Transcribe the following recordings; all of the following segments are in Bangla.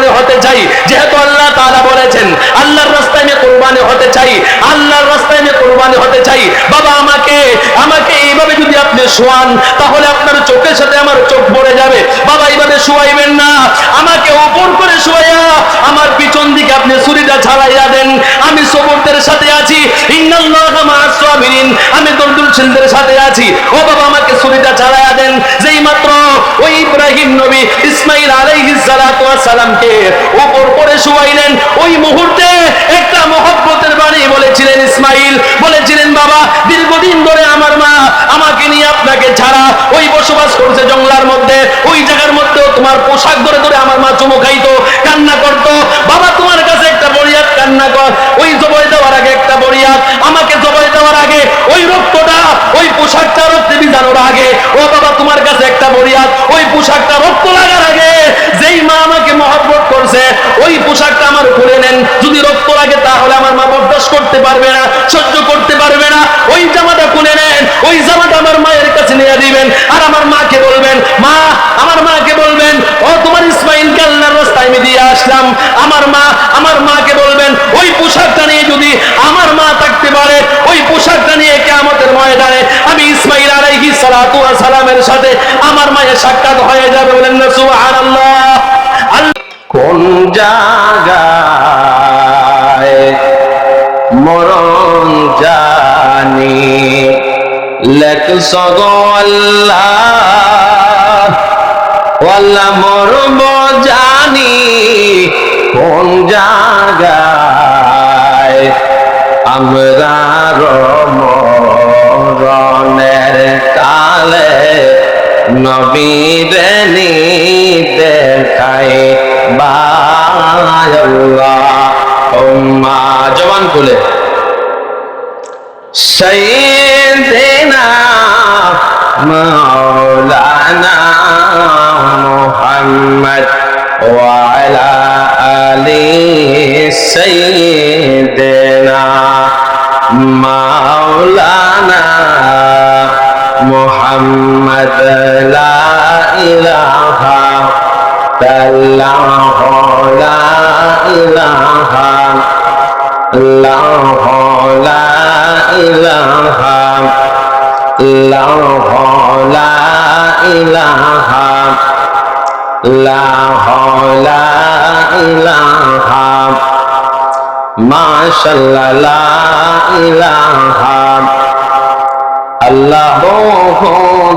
কোরবানি হতে চাই। যেহেতু আল্লাহ তাআলা বলেছেন, আল্লাহর রাস্তায় আমি কোরবানি হতে চাই, আল্লাহর রাস্তায় আমি কোরবানি হতে চাই। বাবা, আমাকে আমাকে এইভাবে যদি আপনি শোয়ান, তাহলে আপনার চোখের সাথে আমার চোখ পড়ে যাবে। বাবা, এইভাবে শোয়াইবেন না। আমাকে ওপর করে শোয়া আমার পিছন দিকে আপনি ছুরিটা ছাড়াইয়া দেন আমি সবরদের সাথে আছি। ইন্নাল্লাহা মা'আস সাবিরিন। আমি সাথে আছি। ও বাবা, আমাকে ছুরিটা ছাড়াইয়া দেন। যেই মাত্র ওই ইব্রাহিম নবী ইসমাইল আলাইহিস সালাতু ওয়াস সালামকে উপর করে শুয়াইলেন। ওই মুহূর্তে একটা মহব্বতের বাণী বলেছিলেন ইসমাইল। বলেছিলেন, বাবা, দীর্ঘদিন ধরে আমার মা আমাকে নিয়ে আপনাকে ছাড়া ওই বসবাস করছে জঙ্গলার মধ্যে। ওই জায়গার মধ্যেও তোমার পোশাক ধরে ধরে আমার মা চুমু খাইতো, কান্না করতো। বাবা, তোমার কাছে একটা বরিয়াত কান্না কর ওই জবই দেওয়ার আগে একটা বরিয়াত আমাকে জবই দেওয়ার আগে ওই রক্তটা ওই পোশাকটা রক্তে ভিজানোর আগে, ও বাবা তোমার কাছে একটা বরিয়াত ওই পোশাকটা রক্ত লাগার আগে, যেই মা আমাকে মহব্বত করছে, ওই পোশাকটা আমার খুলে নেন। যদি রক্ত লাগে তাহলে আমার মা বরদাস্ত করতে পারবে না, সহ্য করতে পারবে না। ওই জামাটা খুলে নেন, ওই জামাটা আমার মায়ের কাছে নিয়ে দিবেন। আর আমার মাকে বলবেন, মা, আমার মাকে বলবেন, ও তোমার ইসমাইলকে আল্লাহর রাস্তায় আমি দিয়ে আসলাম। আমার মা, আমার মাকে বলবেন, ওই পোশাকটা নিয়ে যদি আমার মা থাকতে পারে পোশাকটা নিয়ে কেমতের ময়দানে আমি ইসমাইল আলাইহি সালাতু ওয়া সালামের সাথে আমার মায়ের সাক্ষাৎ হয়ে যাবে বলেন না, সুবহানাল্লাহ। কোন জায়গায় মরণ জানি? লেখ ওয়াল্লা মরব জানি। কোন জায়গায় আমরা রমরনের কালে নবীর নিতে খাই বাল্লা জবান খুলে। সেই দিনা মৌলানা মোহাম্মদ ওয়ালা আলী সেই দেনা মাওলানা মোহাম্মদ লা ইলাহা তাল্লাহ লা ইলাহা লাহ লা ইলাহা লাহ আল্লাহ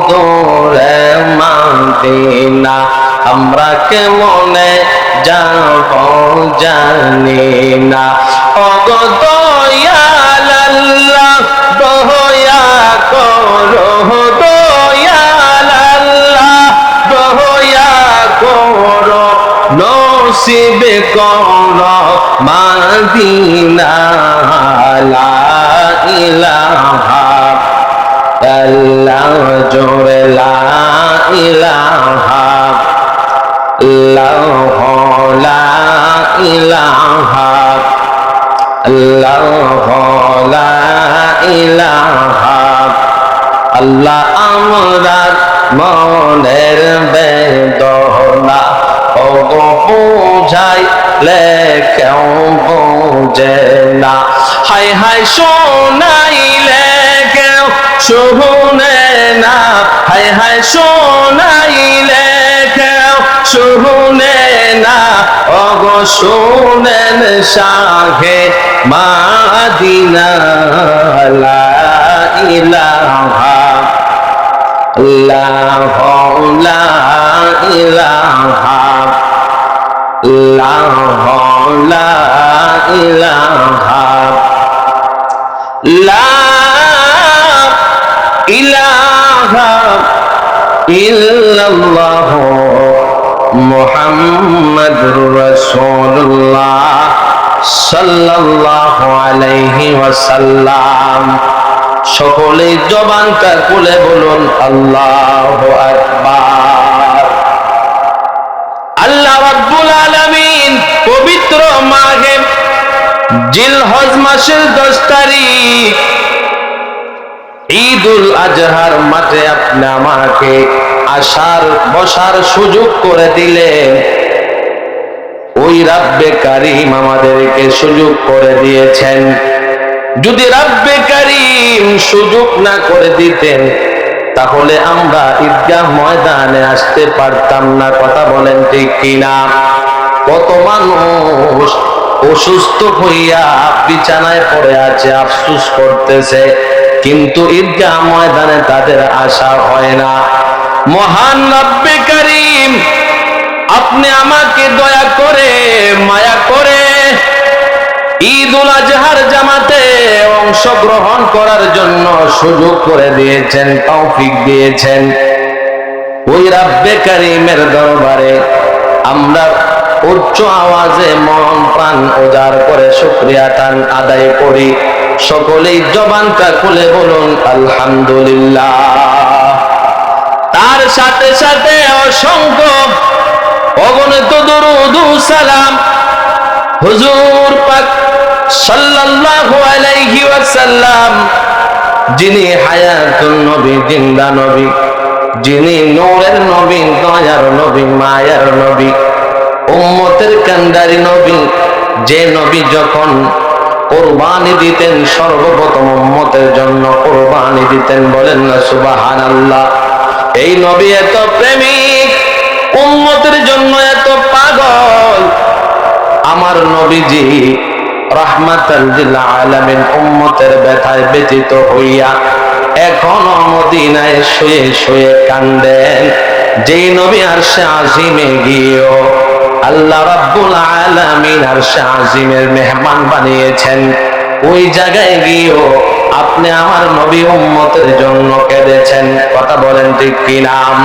দূরে মাদিনা। আমরা কেমনে যাব জানি না অগদয়াল আল্লাহ দয়া করো। নসিব কর মাদিনা লা ইলাহা আল্লাহ লা আল্লাহ আমরার মনের বেদনা ও গো বুঝাই লেখেও বুঝে না। হাই হাই শোনাইলে কেউ শুনে না। হাই হাই শোনাইলে কেউ শুনে না। অগো শুনেন শাহে মাদিনা লা ইলাহা লা ইলাহা। মুহাম্মাদুর রাসূলুল্লাহ সাল্লাল্লাহু আলাইহি ওয়াসাল্লাম। সকলে জবান তার কোলে বলুন আল্লাহ আকবার। জিলহজ মাসের 10 তারিখ। ঈদুল আজহার মাঠে আপনি আমাকে আসার, বসার সুযোগ করে দিলেন। ওই রাব্বে কারিম আমাদেরকে সুযোগ করে দিয়েছেন। যদি রাব্বে কারিম সুযোগ না করে দিতেন, তাহলে আমরা ঈদগাহ ময়দানে আসতে পারতাম না, কথা বলেন ঠিক কিনা? কত মানুষ অসুস্থ হইয়া বিছানায় পড়ে আছে, আফসুস করতেছে। কিন্তু ঈদগাহ ময়দানে তাদের আশা হয় না। মহান রব্বে করিম, আপনি আমাকে দয়া করে, মায়া করে ঈদ উল আজহার জামাতে অংশগ্রহণ করার জন্য সুযোগ করে দিয়েছেন, তৌফিক দিয়েছেন। ওই রাব্বে করিমের দরবারে আমরা উচ্চ আওয়াজে মন প্রাণ উজাড় করে শুক্রিয়া টান আদায় করি। সকলেই জবানটা খুলে বলুন, আলহামদুলিল্লাহ। তার সাথে সাথে অসংখ্য অগণিত দরুদ সালাম হুজুর পাক সাল্লাল্লাহু আলাইহি ওয়াসাল্লাম, যিনি হায়াতুন নবী, জিন্দা নবী, যিনি নূরের নবী, দয়ার নবী, মায়ার নবী উম্মতের কান্ডারি নবী, যে নবী যখন কোরবানি দিতেন, সর্বপ্রথম উম্মতের জন্য কোরবানি দিতেন, বলেন না সুবহানাল্লাহ। এই নবী এত প্রেমিক, উম্মতের জন্য এত পাগল। আমার নবীজি রাহমাতাল আলামিন উম্মতের ব্যথায় ব্যতীত হইয়া এখনও মদিনায় শুয়ে শুয়ে কান্দেন। যেই নবী আরশে আজিমে গিয়েও আল্লাহ রাব্বুল আলামিন আরশে আজিমের মেহমান বানিয়েছেন। ওই জায়গায় গিয়েও আপনি আমার নবী উম্মতের জন্য কেঁদেছেন। কথা বলেন ঠিক কি নাম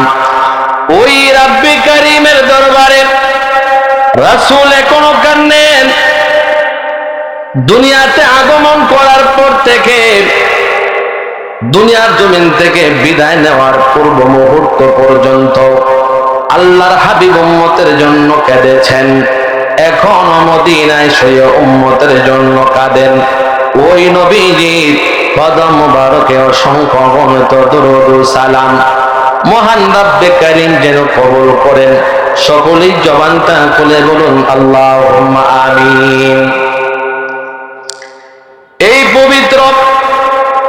ওই রাব্বি কারিমের দরবারে রাসূল এখনও কান্দেন দুনিয়াতে আগমন করার পর থেকে দুনিয়ার জমিন থেকে বিদায় নেওয়ার পূর্ব মুহূর্ত পর্যন্ত আল্লাহর হাবিব উম্মতের জন্য কেঁদেছেন। এখন মদিনায় সয়ে উম্মতের জন্য কাঁদেন। ওই কদম মুবারকে অসংখ্য সালাম। মহান রাব্বে কারিম যেন করেন। সকলেই বলুন আল্লাহ আমিন। এই পবিত্র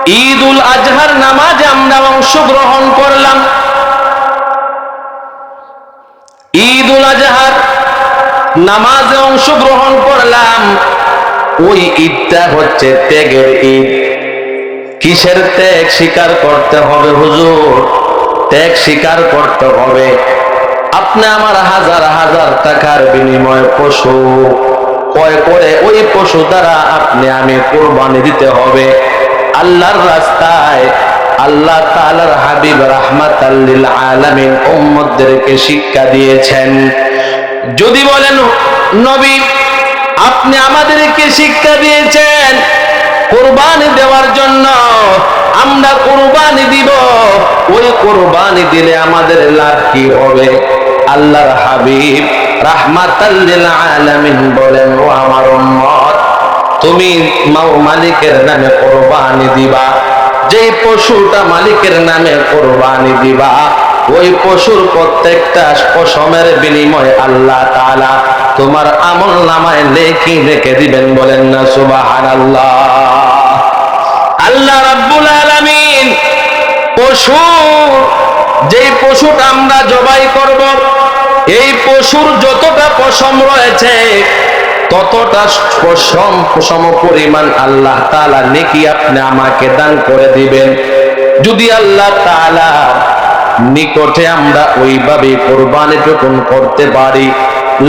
ঈদ উল আজহার নামাজে আমরা অংশগ্রহণ করলাম। ঈদ উল আজহার নামাজে অংশগ্রহণ করলাম। ওই ঈদটা হচ্ছে ত্যাগের ঈদ। কিসের ত্যাগ স্বীকার করতে হবে হুজুর? ত্যাগ স্বীকার করতে হবে। আপনি আমার হাজার হাজার টাকার বিনিময়ে পশু। ক্রয় করে ওই পশু দ্বারা আপনি আমি কোরবানি দিতে হবে। আল্লাহর রাস্তায় আল্লাহ তাআলার হাবিব রাহমাতাল্লিল আলামিন উম্মতদেরকে শিক্ষা দিয়েছেন। যদি বলেন, নবী, আপনি আমাদেরকে শিক্ষা দিয়েছেন কোরবানি দেওয়ার জন্য, আমরা কোরবানি দিব, ওই কোরবানি দিলে আমাদের লাভ কি হবে? আল্লাহর হাবিব রাহমাতাল্লিল আলামিন বলেন, ও আমার উম্মত, তুমি মাও মালিকের নামে কোরবানি দিবা। যে পশুটা মালিকের নামে কোরবানি দিবা, ওই পশুর প্রত্যেকটা পশমের বিনিময়ে আল্লাহ তাআলা তোমার আমল নামায় লেখি রেখে দিবেন বলেন না, সুবহানাল্লাহ। আল্লাহ আল্লাহ রাব্বুল আলামিন পশু, যেই পশুটা আমরা জবাই করব, এই পশুর যতটা পশম রয়েছে ততটা পরিমাণ আল্লাহ তাআলা নেকি আপনি আমাকে দান করে দিবেন। যদি আল্লাহ তাআলা নিকটে আমরা ওইভাবে কোরবানি টুকুন করতে পারি,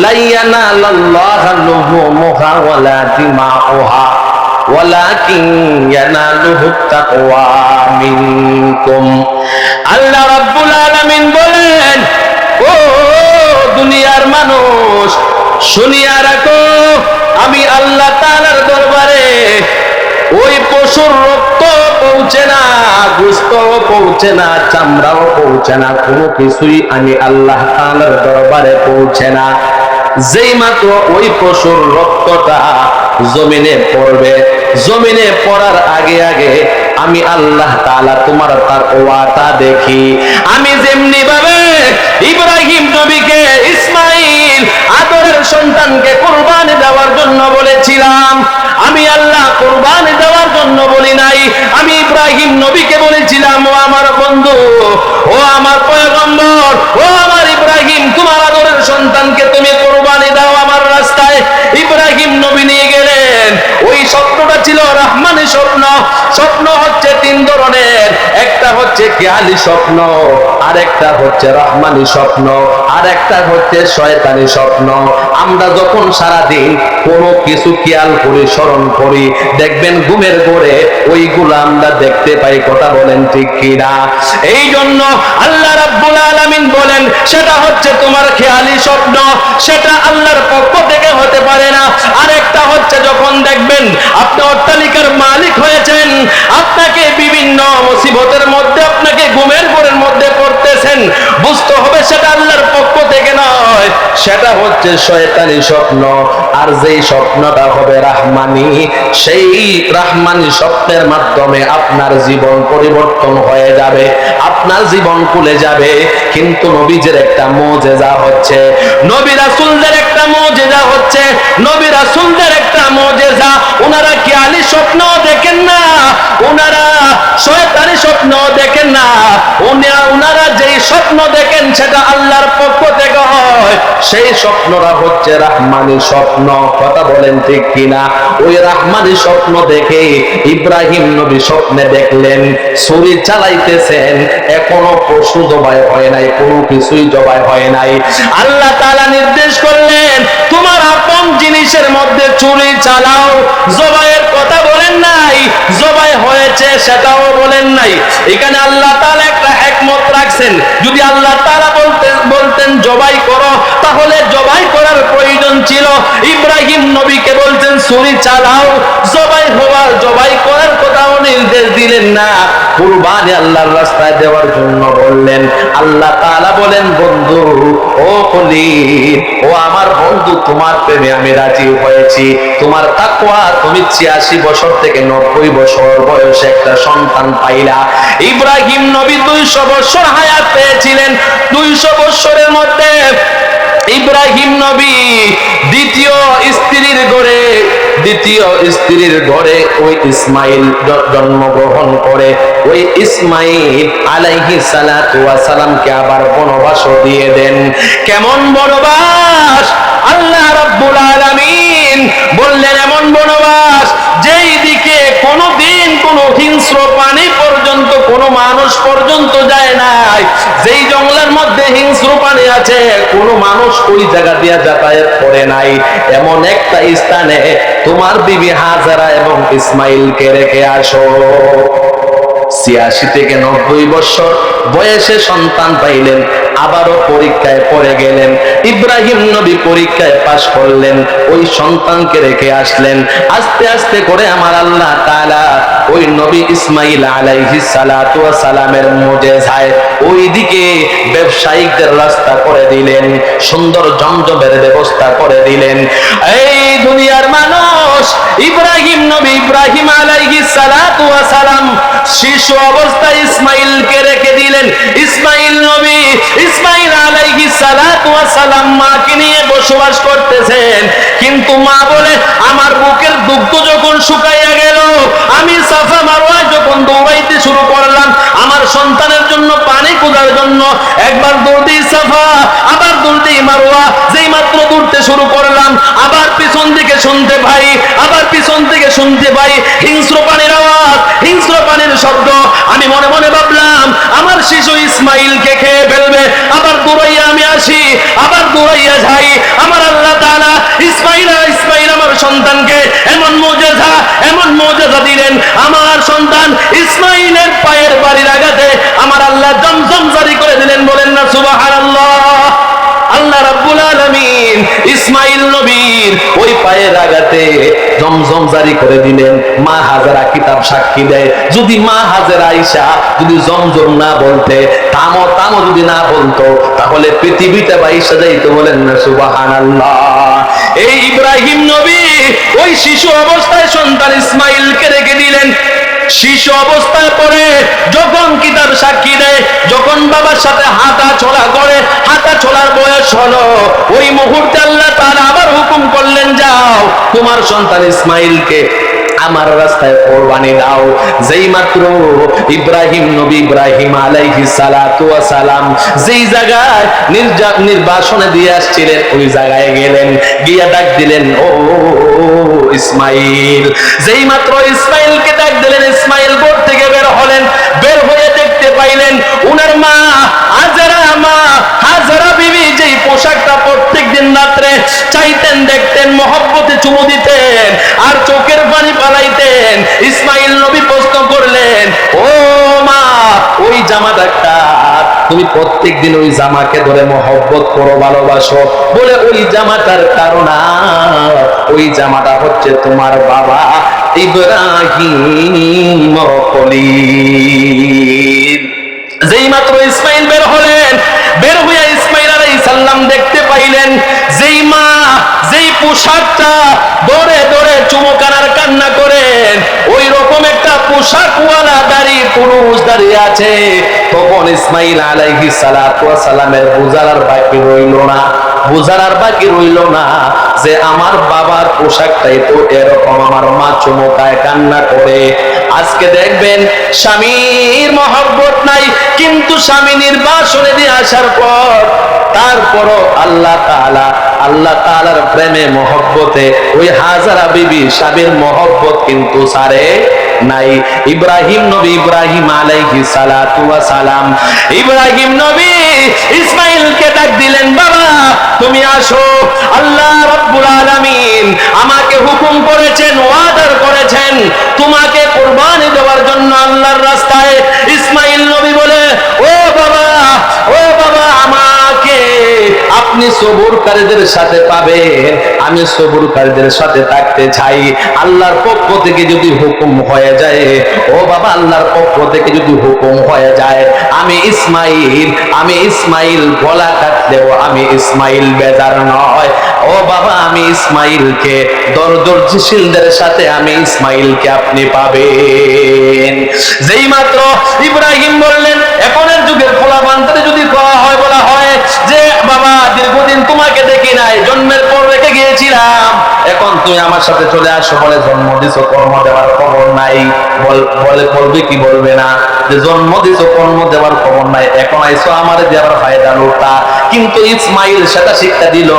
লাইয়ানা লাল্লাহ ওয়ালা দিমাউহা, ওয়ালাকিন ইয়ানালুহু তাকওয়া মিনকুম। আল্লাহ রাব্বুল আলামিন বলেন, ও দুনিয়ার মানুষ শুনিয়া রাখো, আমি আল্লাহ তাআলার দরবারে ওই পশুর রক্ত পৌঁছে না গুস্ত পৌঁছে না, চামড়াও পৌঁছে না, কোনো কিছুই আমি আল্লাহ তাআলার দরবারে পৌঁছে না। যেই মাত্র ওই পশুর রক্তটা জমিনে পড়বে, জমিনে পড়ার আগে আগে আমি আল্লাহ তালা তোমার তার ওয়াটা দেখি। আমি যেমনি ভাবে ইব্রাহিম নবীকে ইসমাইল আদরের সন্তানকে কোরবানি দেওয়ার জন্য বলেছিলাম। আমি আল্লাহ কোরবানি দেওয়ার জন্য বলি নাই, আমি ইব্রাহিম নবীকে বলেছিলাম, ও আমার বন্ধু, ও আমার পয়গম্বর, ও আমার ইব্রাহিম, তোমার সন্তানকে তুমি কোরবানি দাও আমার রাস্তায়। ইব্রাহিম নবী নিয়ে গেলেন। ওই স্বপ্নটা ছিল রহমানি স্বপ্ন। স্বপ্ন হচ্ছে তিন ধরনের। একটা হচ্ছে খেয়ালি স্বপ্ন আর একটা হচ্ছে রহমানি স্বপ্ন আর একটা হচ্ছে শয়তানি স্বপ্ন। আমরা যখন সারা দিন কোনো কিছু খেয়াল করি, স্মরণ করি, দেখবেন ঘুমের ঘরে ওইগুলো আমরা দেখতে পাই, কথা বলেন ঠিক কিনা? এই জন্য আল্লাহ রাব্বুল আলামিন বলেন, সেটা হচ্ছে তোমার খেয়ালি স্বপ্ন, সেটা আল্লাহর পক্ষ থেকে হতে পারে না। আরেকটা হচ্ছে যখন দেখবেন আপনি অট্টালিকার মালিক হয়েছেন, আপনাকে বিভিন্ন মুসিবতের মধ্যে, আপনাকে ঘুমের ঘরের মধ্যে পড়তেছেন। বুঝতে হবে সেটা আল্লাহর পক্ষ থেকে নয়, সেটা হচ্ছে শয়তানি স্বপ্ন। আর যেই স্বপ্নটা হবে রাহমানি, সেই রাহমানি স্বপ্নের মাধ্যমে আপনার জীবন পরিবর্তন হয়ে যাবে, আপনার জীবন খুলে যাবে। কিন্তু নবীজের একটা মোজেজা হচ্ছে নবী রাসূলদের একটা মুজিজা হচ্ছে, নবী রাসূলদের একটা মুজিজা। ওনারা কি আলী স্বপ্ন দেখেন না? ওনারা শয়তানি স্বপ্ন দেখেন না। উনারা যেই স্বপ্ন দেখেন, সেটা আল্লাহর পক্ষ হয়, সেই হচ্ছে রাহমানি স্বপ্ন। কথা বলেন ঠিক কিনা? ওই রাহমানি স্বপ্ন দেখে ইব্রাহিম নবী স্বপ্নে দেখলেন, ছুরি চালাইতেছেন। এখনও পশু জবাই হয় নাই, কোনো কিছুই জবাই হয় নাই। আল্লাহ তাআলা নির্দেশ করলেন, তোমার জিনিসের মধ্যে চুরি চালাও। জবাইয়ের কথা বলেন নাই, জবাই হয়েছে সেটাও বলেন নাই। এখানে আল্লাহ তাআলা একটা একমত রাখছেন। যদি আল্লাহ তাআলা বলতেন বলতেন জবাই করো, তাহলে জবাই করার প্রয়োজন ছিল। ইব্রাহিম নবীকে বলতেন ছুরি চালাও। জবাই হওয়ার, জবাই করার কথাও নির্দেশ দিলেন না। কুরবানি আল্লাহর রাস্তায় দেওয়ার জন্য বললেন, আল্লাহ তাআলা বলেন, বন্ধু, ও কলি ও আমার বন্ধু, তোমার প্রেমে আমি রাজি হয়েছি। তোমার তাকওয়া, তুমি ছিয়াশি বছর থেকে নব্বই বছর বয়সে একটা সন্তান পাইলা। ইব্রাহিম নবী দুইশো বছর হায়াত পেয়েছিলেন। দুইশো বছরের মধ্যে ইব্রাহিম নবী দ্বিতীয় স্ত্রীর ঘরে দ্বিতীয় স্ত্রীর ঘরে ওই ইসমাইল জন্মগ্রহণ করে। ওই ইসমাইল আলাইহি সালামকে আবার বনবাস দিয়ে দেন। কেমন বনবাস? আল্লাহ রাব্বুল আলামিন বললেন, এমন বনবাস যেই দিকে কোনোদিন কোনো হিংস্র কোনো মানুষ পর্যন্ত যায় নাই। যেই জঙ্গলের মধ্যে হিংস্র পানি আছে, কোনো মানুষ ওই জায়গা দিয়ে যাতায়াত করে নাই। এমন একটা স্থানে তোমার বিবি হাজারা এবং ইসমাইলকে রেখে আসো। ছিয়াশি থেকে নব্বই বছর বয়সে সন্তান পাইলেন। আবারও পরীক্ষায় পড়ে গেলেন। ইব্রাহিম নবী পরীক্ষায় পাশ করলেন, ওই সন্তানকে রেখে আসলেন। আস্তে আস্তে করে আমার আল্লাহ তাআলা ওই নবী ইসমাইল আলাইহিস সালাতু সালামের মুজেজায় ওইদিকে ব্যবসায়িকদের রাস্তা করে দিলেন, সুন্দর জমজমের ব্যবস্থা করে দিলেন। এই দুনিয়ার মানুষ, ইব্রাহিম নবী ইব্রাহিম আলাইহিস সালাতু সালাম শিশু অবস্থায় ইসমাইলকে রেখে দিলেন। ইসমাইল নবী ইসমাইল আলাইহি সালাতু ওয়া সালাম মাকে নিয়ে বসবাস করতেছেন। কিন্তু মা বলে, আমার বুকের দুগ্ধ যখন শুকাইয়া গেল, আমি সাফা মারোয়া যখন দৌড়াইতে শুরু করলাম, আমার সন্তানের জন্য পানি খোঁজার জন্য একবার দৌড় সাফা, আবার দৌড় মারোয়া। যেই মাত্র দৌড়তে শুরু করলাম আবার পিছন দিকে শুনতে পাই আবার পিছন থেকে শুনতে পাই হিংস্র পানির আওয়াজ, হিংস্র পানির শব্দ। আমি মনে মনে ভাবলাম, আমার শিশু ইসমাইলকে খেয়ে ফেলবে। আবার দৌড়াইয়া আমি আসি, আবার দৌড়াইয়া যাই। আমার আল্লাহ তাআলা ইসমাইল ইসমাইল আমার সন্তানকে এমন মোজেজা এমন মোজেজা দিলেন। আমার সন্তান ইসমাইলের পায়ের বাড়ির আঘাতে আমার আল্লাহ জমজম জারি করে দিলেন বলেন না, সুবহানাল্লাহ। আল্লাহ রাব্বুল আলামিন ইসমাইল নবীর ওই পায়ের আঘাতে জমজম জারি করে দিলেন। মা হাজারা কিতাব সাক্ষী দেয়। যদি মা হাজারা আইসা যদি জমজম না বলতে, তামো তামো যদি না বলতো, তাহলে পৃথিবীতে বাইসা যাইতো বলেন না, সুবহানাল্লাহ। এই ইব্রাহিম নবী ওই শিশু অবস্থায় সন্তান ইসমাইলকে রেখে দিলেন। শিশু অবস্থায় পড়ে, যখন কিতাব সাক্ষী দেয়, যখন বাবার সাথে হাতা ছোলা করে হাতা ছোলার বয়স হলো, ওই মুহূর্তে আল্লাহ তার আবার হুকুম করলেন, যাও, তোমার সন্তান ইসমাইলকে আমার রাস্তায় কোরবানি দাও। যেই মাত্র ইব্রাহিম নবী ইব্রাহিম আলাইহি সালাতু ওয়া সালাম যেই জায়গায় নির্বাসনে দিয়ে আসছিলেন, ওই জায়গায় গেলেন, গিয়া ডাক দিলেন, ও ইসমাইল। যেই মাত্র ইসমাইলকে ডাক দিলেন, ইসমাইল বোর থেকে বের হলেন, বের হয়ে দেখতে পাইলেন, উনার মা হাজারা মা হাজারা বিবি যেই পোশাকটা প্রত্যেক দিন রাত্রে চাইতেন, দেখতেন, মহব্বতে চুমু দিতেন, আর চোখের পানি পালাইতেন। ইসমাইল নবী প্রশ্ন করলেন, ও মা, ওই জামাটা কার তুমি প্রত্যেক দিন ওই জামাকে ধরে মহব্বত করো, ভালোবাসো। বলে, ওই জামাটার কারণ ওই জামাটা হচ্ছে তোমার বাবা ইব্রাহিম যেই মাত্র ইসমাইল বের হলেন, বের হইয়া সালাম দেখতে পাইলেন, যেই মা, যেই পোশাকটা দৌড়ে দৌড়ে চুমকানার কান্না করেন ওই রকম একটা পোশাকওয়ালা দাড়ি পুরুষ দাঁড়িয়ে আছে। তখন ইসমাইল আলাইহিস সালাতু ওয়াস সালামের বুজালার বাকি রইল না। বুঝার আর বাকি রইল না যে আমার বাবার পোশাকটাই তো এরকম, আমার মা চুমকায় কান্না করে। আজকে দেখবেন স্বামীর মহব্বত নাই, কিন্তু স্বামী নির্বাসনে দিয়ে আসার পর তারপরও আল্লাহ তাআলা, আল্লাহ তাআলার প্রেমে, মহব্বতে ওই হাজারা বিবি স্বামীর মহব্বত কিন্তু সারে নাই। ইব্রাহিম নবী ইব্রাহিম আলাইহি সালাতু ওয়া সালাম। ইব্রাহিম নবী ইসমাইলকে ডাক দিলেন, বাবা, তুমি আসো। আল্লাহ রাব্বুল আলামিন আমাকে হুকুম করেছেন ওয়াদার করেছেন। তোমাকে কুরবানি দেওয়ার জন্য আল্লাহর রাস্তায় ইসমাইল নবী বলে, ও বাবা ও বাবা, আমাকে আপনি সবুরকারীদের সাথে পাবেন আমি সবুরকারীদের সাথে থাকতে চাই। আল্লাহর পক্ষ থেকে যদি হুকুম হয়ে যায়, ও বাবা, আল্লাহর পক্ষ থেকে যদি হুকুম হয়ে যায়, আমি ইসমাইল আমি ইসমাইল গলা কাটলেও আমি ইসমাইল বেজার নয়। ও বাবা, আমি ইসমাইলকে দরদর্জিশীলদের সাথে আমি ইসমাইলকে আপনি পাবেন। যেই মাত্র ইব্রাহিম বললেন এখনের যুগের ফলাবান্তরে যদি করা হয়, বলা হয় যে বাবা দীর্ঘদিন তোমাকে দেখি নাই, জন্মের পর রেখে গিয়েছিলাম। এখন তুমি আমার সাথে চলে আসো বলে জন্ম দিছো, কর্ম দেওয়ার খবর নাই। বলে বলবে কি বলবে না? যে জন্ম দিছো, কর্ম দেওয়ার খবর নাই। এখন আইসো আমার দেওয়ার ফায়দা লোটা কিন্তু ইসমাইল সেটা শিক্ষা দিল,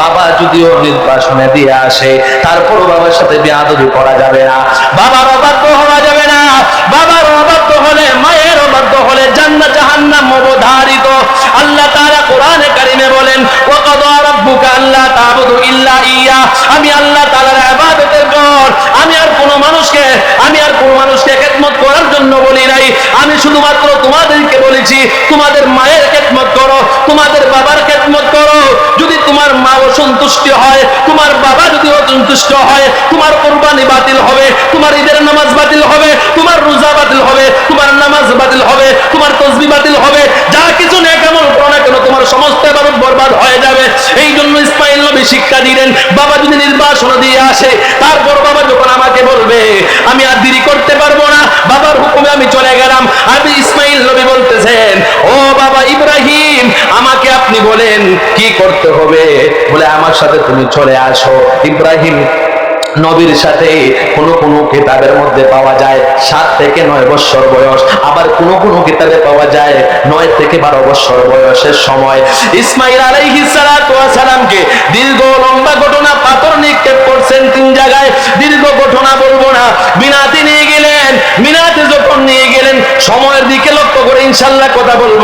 বাবা যদিও নির্বাসনে দিয়ে আসে তারপর বাবার সাথে বেয়াদবি করা যাবে না। বাবার অবাধ্য হওয়া যাবে মায়ের হলে জান্নাত, জাহান্নাম অবধারিত। আল্লাহ তাআলা কোরআনে কারিমে বলেন ওয়া কাদা রাব্বুকা আল্লা তা'বুদু ইল্লা ইয়া। আমি আল্লাহ তাআলার ইবাদতের পর আমি আর কোন মানুষকে, আমি আর কোন মানুষকে খেদমত করার জন্য বলি নাই। আমি শুধুমাত্র তোমাদেরকে বলেছি, তোমাদের মায়ের খেদমত করো, তোমাদের বাবার খেদমত করো যদি তোমার মা অসন্তুষ্ট হয়, তোমার বাবা যদি অসন্তুষ্ট হয়, তোমার কোরবানি বাতিল হবে, তোমার ঈদের নামাজ বাতিল হবে, তোমার রোজা বাতিল হবে, তোমার নামাজ বাতিল হবে, তোমার তসবি বাতিল হবে, যা কিছু নেই কেমন করো না কেন, তোমার সমস্ত এবারত বরবাদ হয়ে যাবে। এই জন্য ইসমাইল নবী শিক্ষা দিলেন, বাবা যদি নির্বাসন দিয়ে আসে, তারপর বাবা যখন আমাকে বলবে, আমি আর দেরি করতে পারব না, বাবার হুকুমে আমি চলে গেলাম। আমি ইসমাইল নবী বলতেছেন, ও বাবা ইব্রাহিম আমাকে আপনি বলেন, কি করতে হবে? বলে, আমার সাথে তুমি চলে আসো। ইব্রাহিম নবীর সাথে কোন কোন কিতাবের মধ্যে পাওয়া যায়, সাত থেকে নয় বছর বয়স। আবার কোন কোন কিতাবে পাওয়া যায়, নয় থেকে বারো বছর বয়সের সময়। ইসমাইল সালামকে দীর্ঘ লম্বা ঘটনা, পাথর নিক্ষেপ করছেন তিন জায়গায়। দীর্ঘ ঘটনা বলব না। মিনাতে নিয়ে গেলেন, মিনাতে যখন নিয়ে সময়ের দিকে লক্ষ্য করে ইনশাল্লাহ কথা বলব।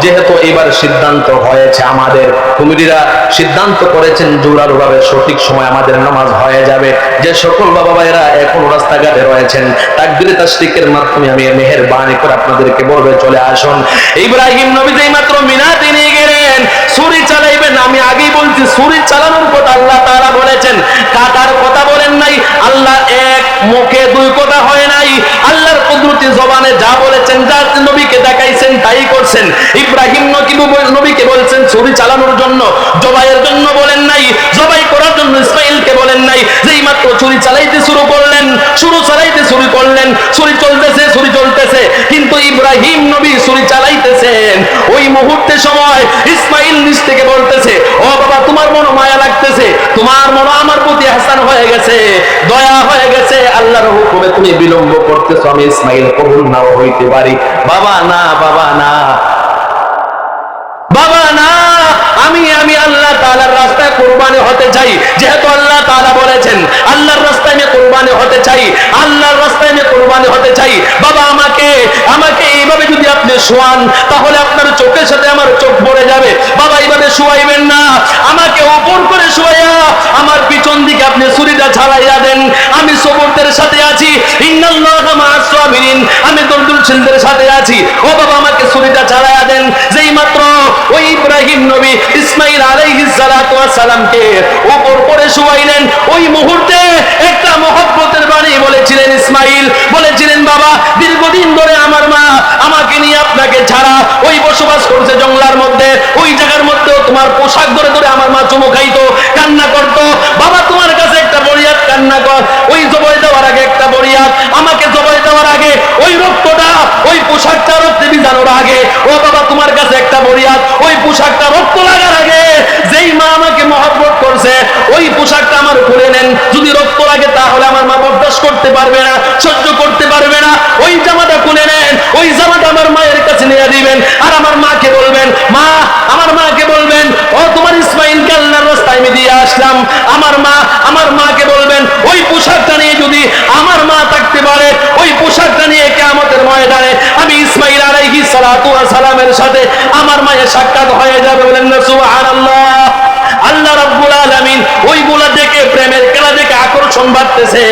যেহেতু এবার সিদ্ধান্ত হয়েছে আমাদের। কমিটিরা সিদ্ধান্ত করেছেন জোরালো ভাবে সঠিক সময় আমাদের নামাজ হয়ে যাবে। যে সকল বাবা ভাইরা এখন রাস্তাঘাটে রয়েছেন তাকবিরে তাশরিকের মাধ্যমে আমি মেহেরবানি করে আপনাদেরকে বলবে, চলে আসুন। ইব্রাহিম নবী যেই মাত্র মিনাতে নিয়ে গেলেন, ছুরি চালাইবেন আমি আগেই বলছি, ছুরি চালানোর কথা আল্লাহ তাআলা বলেছেন। কাটার কথা বলেন নাই, আল্লাহ এক মুখে দুই কথা হয় নাই। আল্লাহর কুদরতি জবানে যা বলেছেন, যা নবীকে দেখাইছেন, তাই করছেন। ইব্রাহিম নবী নবীকে বলছেন, ছুরি চালানোর জন্য, জবাইয়ের জন্য বলেন নাই, জবাই করার জন্য ইসমাইলকে বলেন নাই, যেই মাত্র ছুরি চালাইতে শুরু করলেন, শুরু চালাইতে শুরু করলেন, ছুরি চলতেছে ছুরি চলতেছে। কিন্তু ইব্রাহিম নবী ছুরি ওই মুহূর্তে সময় ইসমাইল নিজ থেকে বলতেছে, ও বাবা, তোমার মনে মায়া লাগতেছে, তোমার মনে আমার প্রতি হাসান হয়ে গেছে, দয়া হয়ে গেছে, আল্লাহর হুকুমে তুমি বিলম্ব করতেছো, আমি ইসমাইল কবুল নাও হইতে পারি। বাবা, না বাবা না। বাবা না আমি আমি আল্লাহ তাআলার রাস্তায় কোরবানি হতে চাই। যেহেতু আল্লাহ তাআলা বলেছেন, আল্লাহর রাস্তায় আমি কোরবানি হতে চাই, আল্লাহর রাস্তায় আমি কোরবানি হতে চাই। বাবা, আমাকে আমাকে এইভাবে যদি আপনি শোয়ান, তাহলে আপনার চোখের সাথে আমার চোখ পড়ে যাবে। বাবা, এইভাবে শোয়াইবেন না। আমাকে ওপর করে শোয়া আমার পিছন দিকে আপনি ছুরিটা ছাড়াইয়া দেন। আমি সবরদের সাথে আছি। আমি দলদুলশীলদের সাথে আছি। ও বাবা, আমাকে ছুরিটা ছাড়াইয়া দেন। যেই মাত্র ইব্রাহিম নবী ইসমাইল আলাইহিস সালাতু ওয়াস সালামকে উপর করে শুয়াইলেন। ওই মুহূর্তে একটা মহব্বতের বাণী বলেছিলেন ইসমাইল। বলেছিলেন, বাবা, দীর্ঘদিন ধরে আমার মা আমাকে নিয়ে আপনাকে ছাড়া ওই বসবাস করছে জঙ্গলার মধ্যে। ওই জায়গার মধ্যেও তোমার পোশাক ধরে ধরে আমার মা চুমু খাইতো, কান্না করতো। বাবা, তোমার কাছে একটা বরিয়াত কান্না কর। ওই জবই দেওয়ার আগে একটা বরিয়াত আমাকে জবই দেওয়ার আগে, ওই রক্তটা, ওই পোশাকটা রক্তে ভিজানোর আগে, ও বাবা, তোমার কাছে একটা বরিয়াত ওই পোশাকটা রক্ত লাগার আগে, যেই মা আমাকে মহব্বত করছে, ওই পোশাকটা আমার খুলে নেন। যদি রক্ত লাগে, তাহলে আমার মা বরদাস্ত করতে পারবে না, সহ্য করতে পারবে না। ওই জামাটা খুলে নেন, ওই জামাটা আমার মায়ের কাছে নিয়ে দিবেন। আর আমার মাকে বলবেন, মা, আমার মাকে বলবেন, ও, তোমার ইসমাইলকে আল্লাহর রাস্তায় আমি দিয়ে আসলাম। আমার মা, আমার মাকে বলবেন, ওই পোশাকটা নিয়ে যদি আমার মা সাথে আমার মায়ের সাক্ষাৎ হয়ে যাবে বলেন আল্লাহ আলামিন দেখে, প্রেমের দেখে আকর্ষণ বাড়তেছে।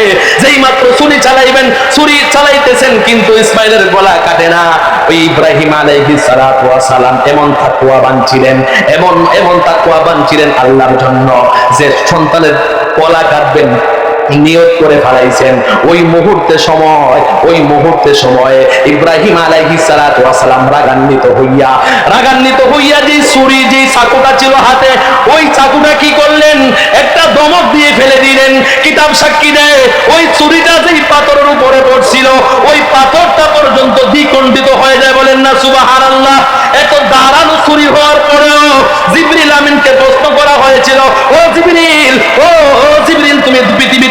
যেই মাত্র চালাইবেন চালাইতেছেন কিন্তু ইসমাইলের গলা কাটে না। ওই ইব্রাহিম আলাইহিস সালাতু ওয়াস সালাম এমন তাকওয়াবান ছিলেন, এমন এমন তাকওয়াবান ছিলেন আল্লাহর জন্য যে সন্তানের গলা কাটবেন। নিয়ত করে ফেলাইছেন। ওই মুহূর্তে সময়, ওই মুহূর্তে সময়ে ইব্রাহিম আলাইহিস সালাতু ওয়াস সালাম রাগান্বিত হইয়া রাগান্বিত হইয়া যে ছুরি, যে চাকুটা ছিল হাতে, ওই চাকুটা কি করলেন? একটা দমক দিয়ে ফেলে দিলেন, কিতাব সাক্ষী দেয়, ওই ছুরিটা যেই পাথরের উপরে পড়ছিল, ওই পাথরটা পর্যন্ত দ্বিখণ্ডিত হয়ে যায়, বলেন না, সুবহানাল্লাহ। এত দাঁড়ানো ছুরি হওয়ার পরেও জিবরিল আমিনকে প্রশ্ন করা হয়েছিল, ও জিবরিল ও জিবরিল, তুমি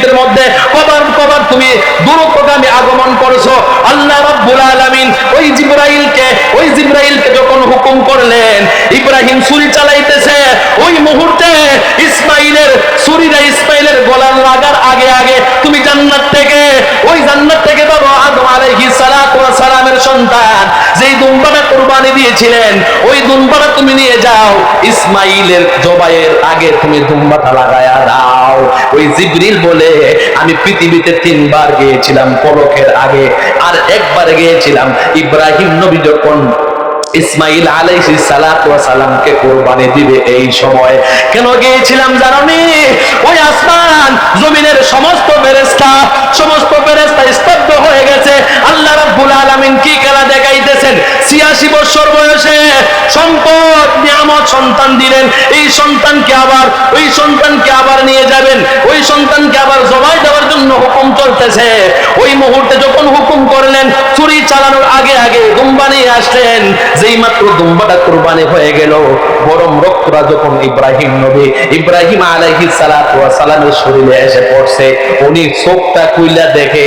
পৃথিবীর মধ্যে কবার কবার তুমি দূরপ্রগামী আগমন করেছ। আল্লাহ রাব্বুল আলামিন ওই জিব্রাইলকে ওই জিব্রাইলকে যখন হুকুম করলেন, ইব্রাহিম ছুরি চালাইতেছে, ওই মুহূর্তে ইসমাইলের ছুরিটা ইসমাইলের গলার লাগার আগে আগে তুমি জান্নাত থেকে জান্নাত থেকে বাবা আদম আলাইহিস সালাতু ওয়াস সালামের সন্তান। যেই দুম্বাটা কুরবানি দিয়েছিলেন, ওই দুম্বাটা তুমি নিয়ে যাও। ইসমাইলের জবাইয়ের আগে তুমি দুম্বাটা লাগায়া দাও। ওই জিবরিল বলে, আমি পৃথিবীতে তিনবার গিয়েছিলাম পলকের আগে, আর একবার গিয়েছিলাম। ইব্রাহিম নবী যখন ইসমাইল আলাইহি সালামকে কুরবানি দিবে এই সময়। কেন গিয়েছিলাম জানোনি? ওই আসমান জমিনের সমস্ত ফেরেশতা সমস্ত ফেরেশতা স্তব্ধ হয়ে গেছে। আল্লাহ রাব্বুল আলামিন কি খেলা দেখাইতেছেন 86 বছর বয়সে সম্পদ, নিয়ামত সন্তান দিলেন। এই সন্তানকে আবার, ওই সন্তানকে আবার নিয়ে যাবেন। ওই সন্তানকে আবার জবাই দেওয়ার জন্য হুকুম চলতেছে। ওই মুহূর্তে যখন হুকুম করলেন ছুরি চালানোর আগে আগে দুম্বা নিয়ে আসলেন। যেই মাত্র দুম্বাটা কুরবানি হয়ে গেল গরম রক্তরা যখন ইব্রাহিম নবী, ইব্রাহিম ওয়াস সালামের শরীরে এসে পড়ছে, উনি চোখটা কুইলা দেখে,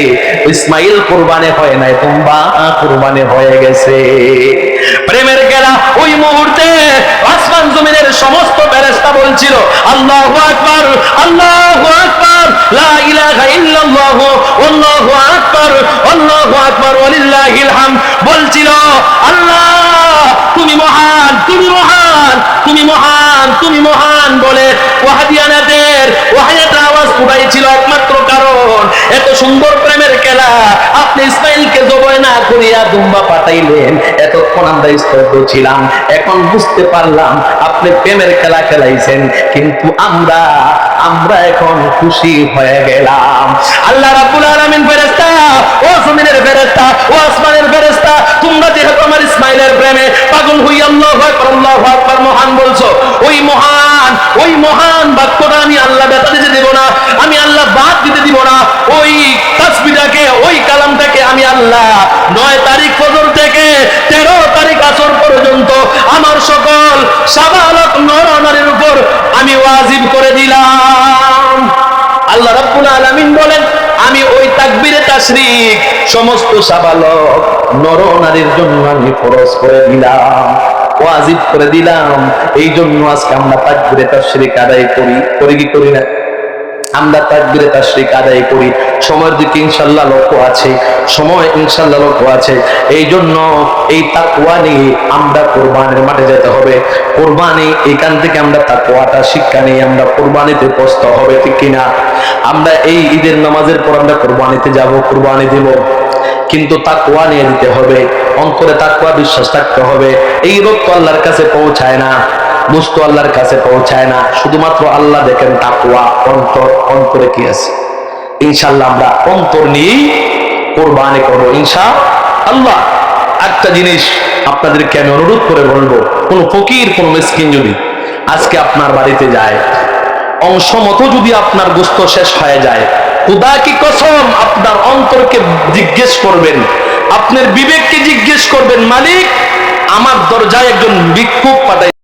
ইসমাইল কুরবানি হয় নাই দুম্বা কুরবানি হয়ে গেছে। প্রেমের গেলা ওই মুহূর্তে আসমান জমিনের সমস্ত ফেরেশতা বলছিল, আল্লাহ আকবার আল্লাহ আকবার, লা ইলাহা ইল্লাল্লাহু, আল্লাহু আকবার আল্লাহু আকবার, ওয়ালিল্লাহিল বলছিল, আল্লাহ তুমি মহান তুমি মহান তুমি মহান তুমি মহান বলে ওয়াহাদিয়ানাদের ওয়াহাদিয়াতের আওয়াজ উঠাইছিল একমাত্র কারণ, এত সুন্দর প্রেমের খেলা আপনি ইসমাইলকে জবয় না করিয়া দুম্বা পাঠাইলেন এতক্ষণ আমরা স্তব্ধ ছিলাম, এখন বুঝতে পারলাম আপনি প্রেমের খেলা খেলাইছেন, কিন্তু আমরা আমরা এখন খুশি হয়ে গেলাম। আল্লাহ রাব্বুল আলামিন ফেরেশতা, ও জমিনের ফেরেশতা, ও আসমানের ফেরেশতা তোমরা যেহেতু আমার ইসমাইলের প্রেমে পাগল হই, আল্লাহু আকবার আল্লাহু আকবার মহান বলছো, ওই মহান ওই মহান বাক্যটা আমি আল্লাহ বেতা দিতে দিব না, আমি আল্লাহ বাদ দিতে দিব না, ওই তাসবিটাকে ওই কালামটাকে আমি আল্লাহ নয় তারিখ ফজর থেকে তেরো তারিখ আসর পর্যন্ত আমার সকল সাবালক নর নারীর উপর আমি ওয়াজিব করে দিলাম। রাব্বুল আলামিন বলেন, আমি ওই তাকবীরে তাশরিক সমস্ত সাবালক, নর নারীর জন্য আমি ফরজ করে দিলাম, ওয়াজিব করে দিলাম। এই জন্য আজকে আমরা তাকবীরে তাশরিক আদায় করি করি কি করি না? আমরা তাকবিরে তাশরিক আদায় করি। সময়ের দিকে ইনশাল্লাহ লক্ষ্য আছে, সময় ইনশাল্লাহ লক্ষ্য আছে। এই জন্য এই তাকুয়া নিয়ে আমরা কোরবানির মাঠে যেতে হবে। কোরবানি, এখান থেকে আমরা তাকুয়াটা শিক্ষা নিয়ে আমরা কোরবানিতে প্রস্ত হবে, ঠিক কিনা? আমরা এই ঈদের নামাজের পর আমরা কোরবানিতে যাব, কোরবানি দিব। কিন্তু তাকুয়া নিয়ে দিতে হবে, অন্তরে তাকুয়া বিশ্বাস থাকতে হবে। এই রোগ তো আল্লাহর কাছে পৌঁছায় না। বুঝতো আল্লাহর কাছে পৌঁছায় না। শুধুমাত্র আল্লাহ দেখেন তাকুয়া অন্তর, অন্তরে কি আছে। ইনশাল্লাহ আমরা অন্তর নিয়েই কোরবানি করব ইনশা আল্লাহ একটা জিনিস আপনাদেরকে আমি অনুরোধ করে বলব, কোন ফকির, কোন মিসকিন যদি আজকে আপনার বাড়িতে যায়, অংশ মতো যদি আপনার গোস্ত শেষ হয়ে যায়, খুদা কি কসম আপনার অন্তরকে জিজ্ঞেস করবেন, আপনার বিবেককে জিজ্ঞেস করবেন, মালিক, আমার দরজায় একজন ভিক্ষুক পাঠাই